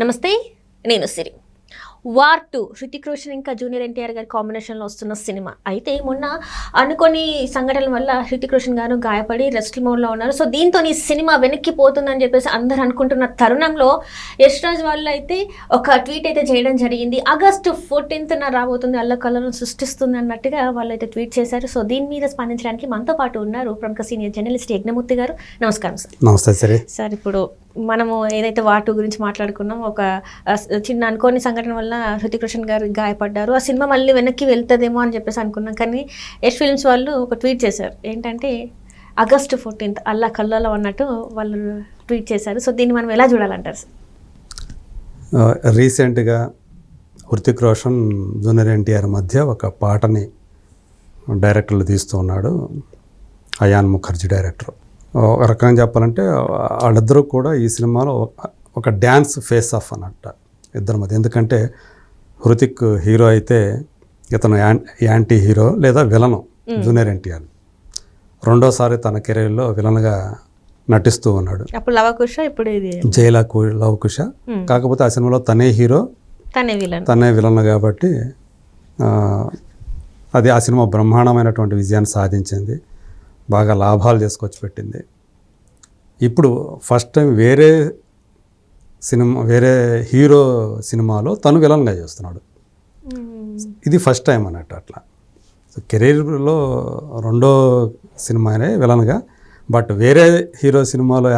నమస్తే నేను Siri. War two Hrithik Roshan ఇంకా జూనియర్ ఎన్టీఆర్ గారి కాంబినేషన్లో వస్తున్న సినిమా. అయితే మొన్న అనుకోని సంఘటనల వల్ల హృతిక్ రోషన్ గారు గాయపడి రెస్ట్ మోడ్లో ఉన్నారు. సో దీంతో ఈ సినిమా వెనక్కి పోతుందని చెప్పేసి అందరూ అనుకుంటున్న తరుణంలో యష్ రాజ్ వాళ్ళు అయితే ఒక ట్వీట్ అయితే చేయడం జరిగింది. ఆగస్టు ఫోర్టీన్త్న రాబోతుంది అల్ల కళను సృష్టిస్తుంది అన్నట్టుగా వాళ్ళు అయితే ట్వీట్ చేశారు. సో దీని మీద స్పందించడానికి మనతో పాటు ఉన్నారు ప్రముఖ సీనియర్ జర్నలిస్ట్ యజ్ఞమూర్తి గారు. నమస్కారం సార్. నమస్తే సరే. సార్ ఇప్పుడు మనము ఏదైతే వాటు గురించి మాట్లాడుకున్నాం ఒక చిన్న అనుకోని సంఘటన వల్ల హృతిక్ రోషన్ గారు గాయపడ్డారు. ఆ సినిమా మళ్ళీ వెనక్కి వెళ్తుందేమో అని చెప్పేసి అనుకున్నాం. కానీ యష్ ఫిల్మ్స్ వాళ్ళు ఒక ట్వీట్ చేశారు. ఏంటంటే ఆగస్టు ఫోర్టీన్త్ అల్లా కల్లలో అన్నట్టు వాళ్ళు ట్వీట్ చేశారు. సో దీన్ని మనం ఎలా చూడాలంటారు సార్? రీసెంట్గా హృతిక్ రోషన్ జూనియర్ ఎన్టీఆర్ మధ్య ఒక పాటని డైరెక్టర్లు తీస్తూ ఉన్నాడు. అయాన్ ముఖర్జీ డైరెక్టర్. ఒక రకంగా చెప్పాలంటే వాళ్ళిద్దరూ కూడా ఈ సినిమాలో ఒక- డ్యాన్స్ ఫేస్ ఆఫ్ అన్నట్టు. ఇద్దరి మధ్య. ఎందుకంటే హృతిక్ హీరో అయితే ఇతను యాంటీ హీరో లేదా విలను జూనియర్ ఎన్టీఆర్. రెండోసారి తన కెరీర్లో విలన్గా నటిస్తూ ఉన్నాడు. అప్పుడు లవకుశ ఇప్పుడు ఇది జైలా కు- లవ్ కుష Hmm. కాకపోతే ఆ సినిమాలో తనే హీరో తనే విలన్. తనే విలన్ కాబట్టి అది ఆ సినిమా బ్రహ్మాండమైనటువంటి విజయాన్ని సాధించింది. బాగా లాభాలు తీసుకొచ్చి పెట్టింది ఇప్పుడు ఫస్ట్ టైం వేరే సినిమా వేరే హీరో సినిమాలో తను విలన్గా చేస్తున్నాడు. ఇది ఫస్ట్ టైం అన్నట్టు అట్లా. సో కెరీర్లో రెండో సినిమానే విలన్గా బట్ వేరే హీరో సినిమాలో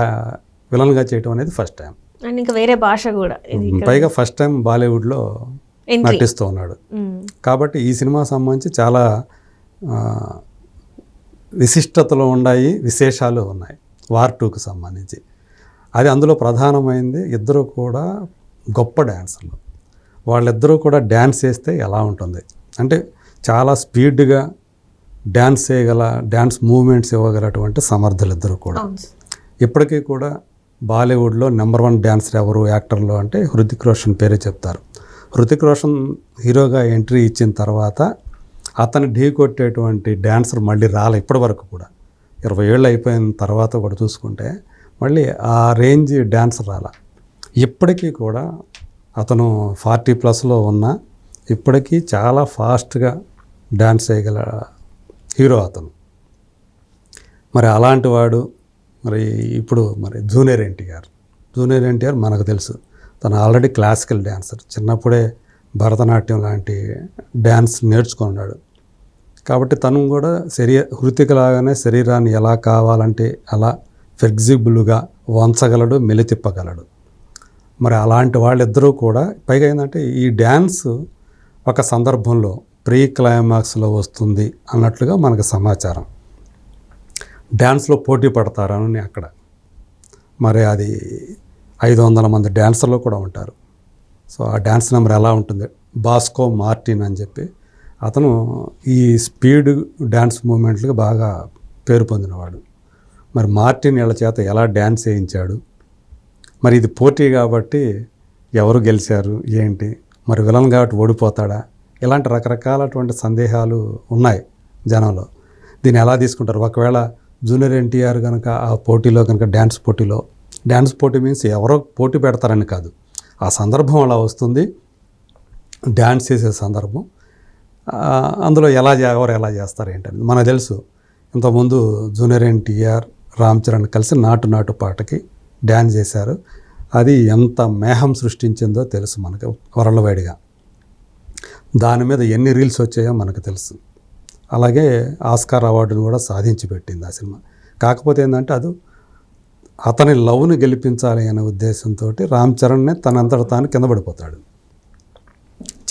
విలన్గా చేయటం అనేది ఫస్ట్ టైం. అండ్ ఇంకా వేరే భాష కూడా. పైగా ఫస్ట్ టైం బాలీవుడ్లో నటిస్తూ ఉన్నాడు. కాబట్టి ఈ సినిమా సంబంధించి చాలా విశిష్టతలు ఉన్నాయి విశేషాలు ఉన్నాయి. వార్ టూకి సంబంధించి. అది అందులో ప్రధానమైంది ఇద్దరు కూడా గొప్ప డ్యాన్సర్లు వాళ్ళిద్దరూ కూడా డ్యాన్స్ చేస్తే ఎలా ఉంటుంది? అంటే చాలా స్పీడ్గా డ్యాన్స్ చేయగల డ్యాన్స్ మూమెంట్స్ ఇవ్వగలటువంటి సమర్థులు ఇద్దరు కూడా. ఇప్పటికీ కూడా బాలీవుడ్లో నెంబర్ వన్ డ్యాన్సర్ ఎవరు? యాక్టర్లు అంటే హృతిక్ రోషన్ పేరే చెప్తారు. హృతిక్ రోషన్ హీరోగా ఎంట్రీ ఇచ్చిన తర్వాత అతను ఢీ కొట్టేటువంటి డ్యాన్సర్ మళ్ళీ రాలే ఇప్పటి వరకు కూడా. ఇరవై ఏళ్ళు అయిపోయిన తర్వాత కూడా చూసుకుంటే మళ్ళీ ఆ రేంజ్ డ్యాన్సర్ రాలా. ఇప్పటికీ కూడా అతను ఫార్టీ ప్లస్లో ఉన్న ఇప్పటికీ చాలా ఫాస్ట్గా డ్యాన్స్ చేయగల హీరో అతను. మరి అలాంటి వాడు మరి ఇప్పుడు మరి జూనియర్ ఎన్టీఆర్ జూనియర్ ఎన్టీఆర్ మనకు తెలుసు. తను ఆల్రెడీ క్లాసికల్ డ్యాన్సర్ చిన్నప్పుడే భరతనాట్యం లాంటి డ్యాన్స్ నేర్చుకున్నాడు. కాబట్టి తను కూడా శరీర హృతిక లాగానే శరీరాన్ని ఎలా కావాలంటే అలా ఫ్లెక్సిబుల్గా వంచగలడు మెలితిప్పగలడు. మరి అలాంటి వాళ్ళిద్దరూ కూడా పైగా ఏంటంటే ఈ డ్యాన్స్ ఒక సందర్భంలో ప్రీ క్లైమాక్స్లో వస్తుంది అన్నట్లుగా మనకు సమాచారం. డ్యాన్స్లో పోటీ పడతారని అక్కడ. మరి అది ఐదు వందల మంది డ్యాన్సర్లు కూడా ఉంటారు. సో ఆ డ్యాన్స్ నెంబర్ ఎలా ఉంటుంది? బాస్కో మార్టిన్ అని చెప్పి అతను ఈ స్పీడ్ డ్యాన్స్ మూమెంట్లకు బాగా పేరు పొందినవాడు. మరి మార్టిన్ వీళ్ళ చేత ఎలా డ్యాన్స్ చేయించాడు మరి ఇది పోటీ కాబట్టి ఎవరు గెలిచారు? ఏంటి? మరి విలన్ కాబట్టి ఓడిపోతాడా? ఇలాంటి రకరకాలటువంటి సందేహాలు ఉన్నాయి జనంలో. దీన్ని ఎలా తీసుకుంటారు? ఒకవేళ జూనియర్ ఎన్టీఆర్ కనుక ఆ పోటీలో కనుక డ్యాన్స్ పోటీలో డ్యాన్స్ పోటీ మీన్స్ ఎవరో పోటీ పెడతారని కాదు. ఆ సందర్భం అలా వస్తుంది. డ్యాన్స్ చేసే సందర్భం. అందులో ఎలా ఎవరు ఎలా చేస్తారు ఏంటని మనకు తెలుసు. ఇంతకుముందు జూనియర్ ఎన్టీఆర్ రామ్ చరణ్ కలిసి నాటు నాటు పాటకి డ్యాన్స్ చేశారు. అది ఎంత మేహం సృష్టించిందో తెలుసు మనకు వరల్డ్ వైడ్గా దాని మీద ఎన్ని రీల్స్ వచ్చాయో మనకు తెలుసు. అలాగే ఆస్కార్ అవార్డును కూడా సాధించి పెట్టింది ఆ సినిమా. కాకపోతే ఏంటంటే అది అతని లవ్ను గెలిపించాలి అనే ఉద్దేశంతో రామ్ చరణ్నే తనంతట తాను కింద పడిపోతాడు.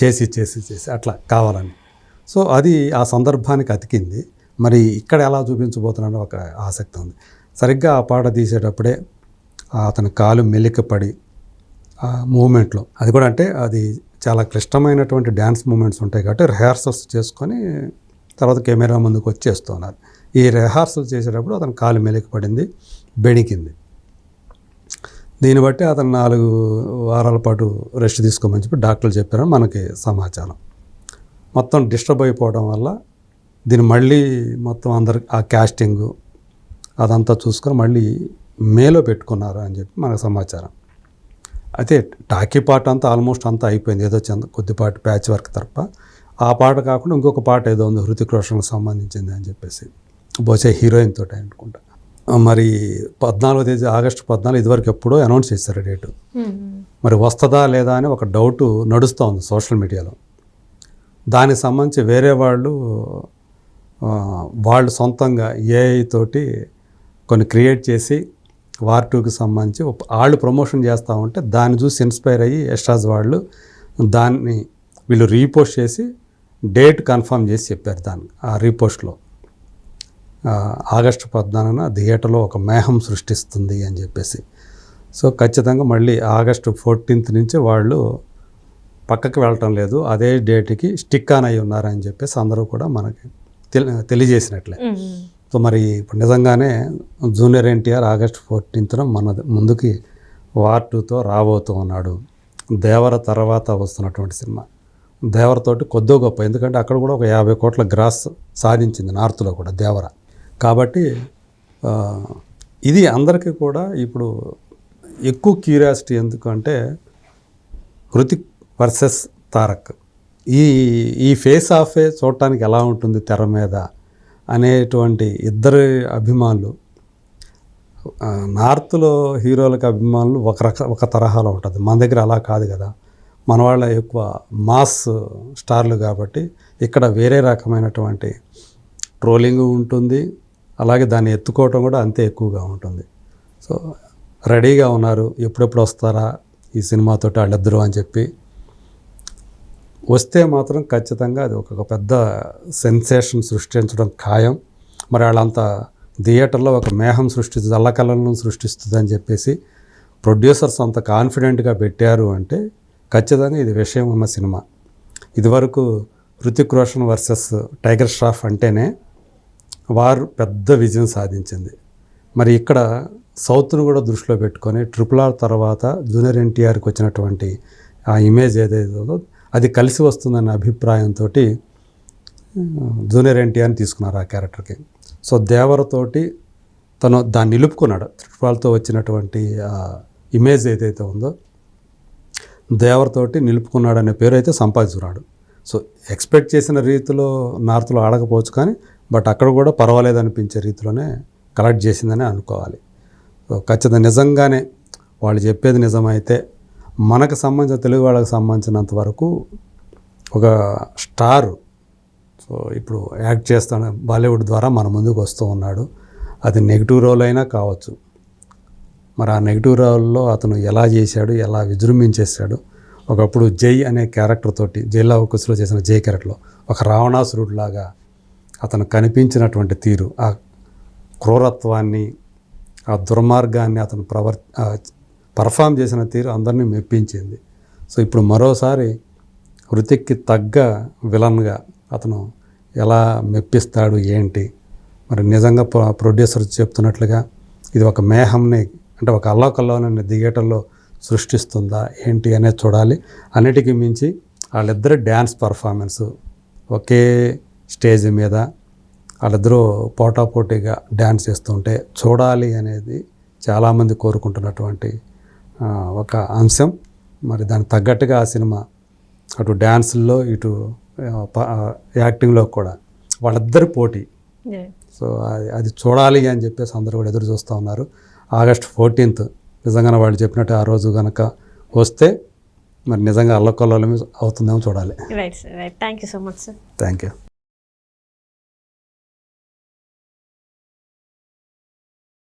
చేసి చేసి చేసి అట్లా కావాలని. సో అది ఆ సందర్భానికి అతికింది. మరి ఇక్కడ ఎలా చూపించబోతున్నాడో ఒక ఆసక్తి ఉంది. సరిగ్గా ఆ పాట తీసేటప్పుడే అతని కాలు మెలికపడి ఆ మూమెంట్లో. అది కూడా అంటే అది చాలా క్లిష్టమైనటువంటి డ్యాన్స్ మూమెంట్స్ ఉంటాయి కాబట్టి రిహార్సల్స్ చేసుకొని తర్వాత కెమెరా ముందుకు వచ్చేస్తున్నారు. ఈ రిహార్సల్ చేసేటప్పుడు అతని కాలు మెలికపడింది బెణికింది. దీన్ని బట్టి అతను నాలుగు వారాల పాటు రెస్ట్ తీసుకోమని చెప్పి డాక్టర్లు చెప్పారని మనకి సమాచారం. మొత్తం డిస్టర్బ్ అయిపోవడం వల్ల దీన్ని మళ్ళీ మొత్తం అందరు ఆ క్యాస్టింగు అదంతా చూసుకొని మళ్ళీ మేలో పెట్టుకున్నారు అని చెప్పి మనకు సమాచారం. అయితే టాకీ పాట అంతా ఆల్మోస్ట్ అంతా అయిపోయింది. ఏదో చిన్న కొద్దిపాటి ప్యాచ్ వర్క్ తప్ప. ఆ పాట కాకుండా ఇంకొక పాట ఏదో ఉంది హృతిక్ రోషన్కి సంబంధించింది అని చెప్పేసి. బహుశా హీరోయిన్ తోటి అనుకుంటా. మరి పద్నాలుగో తేదీ ఆగస్టు పద్నాలుగు ఇదివరకు ఎప్పుడో అనౌన్స్ చేశారు డేటు. మరి వస్తుందా లేదా అని ఒక డౌట్ నడుస్తూ ఉంది సోషల్ మీడియాలో. దానికి సంబంధించి వేరే వాళ్ళు వాళ్ళు సొంతంగా ఏఐ తోటి కొన్ని క్రియేట్ చేసి వార్ టూకి సంబంధించి వాళ్ళు ప్రమోషన్ చేస్తూ ఉంటే దాన్ని చూసి ఇన్స్పైర్ అయ్యి ఎస్ట్రాజ్ వాళ్ళు దాన్ని వీళ్ళు రీపోస్ట్ చేసి డేట్ కన్ఫర్మ్ చేసి చెప్పారు దాన్ని ఆ రీపోస్ట్లో. ఆగస్టు పద్నాలుగున థియేటర్లో ఒక మేహం సృష్టిస్తుంది అని చెప్పేసి. సో ఖచ్చితంగా మళ్ళీ ఆగస్టు ఫోర్టీన్త్ నుంచి వాళ్ళు పక్కకి వెళ్ళటం లేదు అదే డేట్కి స్టిక్ ఆన్ అయి ఉన్నారని చెప్పేసి అందరూ కూడా మనకి తెలి తెలియజేసినట్లే. సో మరి ఇప్పుడు నిజంగానే జూనియర్ ఎన్టీఆర్ ఆగస్టు ఫోర్టీన్త్న మన ముందుకి వార్ టూతో రాబోతూ ఉన్నాడు. దేవర తర్వాత వస్తున్నటువంటి సినిమా. దేవరతోటి కొద్దో గొప్ప. ఎందుకంటే అక్కడ కూడా ఒక యాభై కోట్ల గ్రాస్ సాధించింది నార్త్లో కూడా దేవర. కాబట్టి ఇది అందరికీ కూడా ఇప్పుడు ఎక్కువ క్యూరియాసిటీ ఎందుకంటే హృతిక్ వర్సెస్ తారక్. ఈ ఈ ఫేస్ ఆఫే చూడటానికి ఎలా ఉంటుంది తెర మీద? అనేటువంటి ఇద్దరు అభిమానులు నార్త్లో హీరోలకు అభిమానులు ఒక రక ఒక తరహాలో ఉంటుంది. మన దగ్గర అలా కాదు కదా. మన వాళ్ళ ఎక్కువ మాస్ స్టార్లు కాబట్టి ఇక్కడ వేరే రకమైనటువంటి ట్రోలింగ్ ఉంటుంది. అలాగే దాన్ని ఎత్తుకోవటం కూడా అంతే ఎక్కువగా ఉంటుంది. సో రెడీగా ఉన్నారు. ఎప్పుడెప్పుడు వస్తారా ఈ సినిమాతోటి వాళ్ళిద్దరూ అని చెప్పి వస్తే మాత్రం ఖచ్చితంగా అది ఒక పెద్ద సెన్సేషన్ సృష్టించడం ఖాయం. మరి వాళ్ళంతా థియేటర్లో ఒక మేహం సృష్టిస్తుంది అల్లకలను సృష్టిస్తుంది అని చెప్పేసి ప్రొడ్యూసర్స్ అంత కాన్ఫిడెంట్గా పెట్టారు అంటే ఖచ్చితంగా ఇది విషయం ఉన్న సినిమా. ఇదివరకు హృతిక్ రోషన్ వర్సెస్ టైగర్ ష్రాఫ్ అంటేనే వారు పెద్ద విజయం సాధించింది. మరి ఇక్కడ సౌత్ను కూడా దృష్టిలో పెట్టుకొని ట్రిపుల్ ఆర్ తర్వాత జూనియర్ ఎన్టీఆర్కి వచ్చినటువంటి ఆ ఇమేజ్ ఏదైతే ఉందో అది కలిసి వస్తుందన్న అభిప్రాయంతో జూనియర్ ఎన్టీఆర్ని తీసుకున్నారు ఆ క్యారెక్టర్కి. సో దేవరతోటి తను దాన్ని నిలుపుకున్నాడు. ట్రిపుల్తో వచ్చినటువంటి ఆ ఇమేజ్ ఏదైతే ఉందో దేవరతోటి నిలుపుకున్నాడు అనే పేరు అయితే సంపాదించుకున్నాడు. సో ఎక్స్పెక్ట్ చేసిన రీతిలో నార్త్లో ఆడకపోవచ్చు కానీ బట్ అక్కడ కూడా పర్వాలేదు అనిపించే రీతిలోనే కలెక్ట్ చేసిందని అనుకోవాలి. సో ఖచ్చితంగా నిజంగానే వాళ్ళు చెప్పేది నిజమైతే మనకు సంబంధించిన తెలుగు వాళ్ళకి సంబంధించినంత వరకు ఒక స్టార్ సో ఇప్పుడు యాక్ట్ చేస్తాను బాలీవుడ్ ద్వారా మన ముందుకు వస్తూ ఉన్నాడు. అది నెగిటివ్ రోల్ అయినా కావచ్చు. మరి ఆ నెగిటివ్ రోల్లో అతను ఎలా చేశాడు ఎలా విజృంభించేశాడు? ఒకప్పుడు జై అనే క్యారెక్టర్ తోటి జైలా కుసులో చేసిన జై క్యారెక్టర్లో ఒక రావణాసురుడిలాగా అతను కనిపించినటువంటి తీరు ఆ క్రూరత్వాన్ని ఆ దుర్మార్గాన్ని అతను ప్రవర్ పర్ఫామ్ చేసిన తీరు అందరినీ మెప్పించింది. సో ఇప్పుడు మరోసారి హృతిక్కి తగ్గ విలన్గా అతను ఎలా మెప్పిస్తాడు ఏంటి? మరి నిజంగా ప్రొ- ప్రొడ్యూసర్ చెప్తున్నట్లుగా ఇది ఒక మేహంని అంటే ఒక అల్లోకల్లోని థియేటర్లో సృష్టిస్తుందా ఏంటి అనేది చూడాలి. అన్నిటికీ మించి వాళ్ళిద్దరు డ్యాన్స్ పర్ఫార్మెన్స్ ఒకే స్టేజ్ మీద వాళ్ళిద్దరూ పోటాపోటీగా డ్యాన్స్ చేస్తుంటే చూడాలి అనేది చాలామంది కోరుకుంటున్నటువంటి ఒక అంశం. మరి దానికి తగ్గట్టుగా ఆ సినిమా అటు డ్యాన్సుల్లో ఇటు యాక్టింగ్లో కూడా వాళ్ళిద్దరి పోటీ. సో అది అది చూడాలి అని చెప్పేసి అందరూ కూడా ఎదురు చూస్తూ ఉన్నారు. ఆగస్ట్ ఫోర్టీన్త్ నిజంగానే వాళ్ళు చెప్పినట్టు ఆ రోజు కనుక వస్తే మరి నిజంగా అల్లకొల్లమే అవుతుందేమో చూడాలి. Right sir right thank you so much sir thank you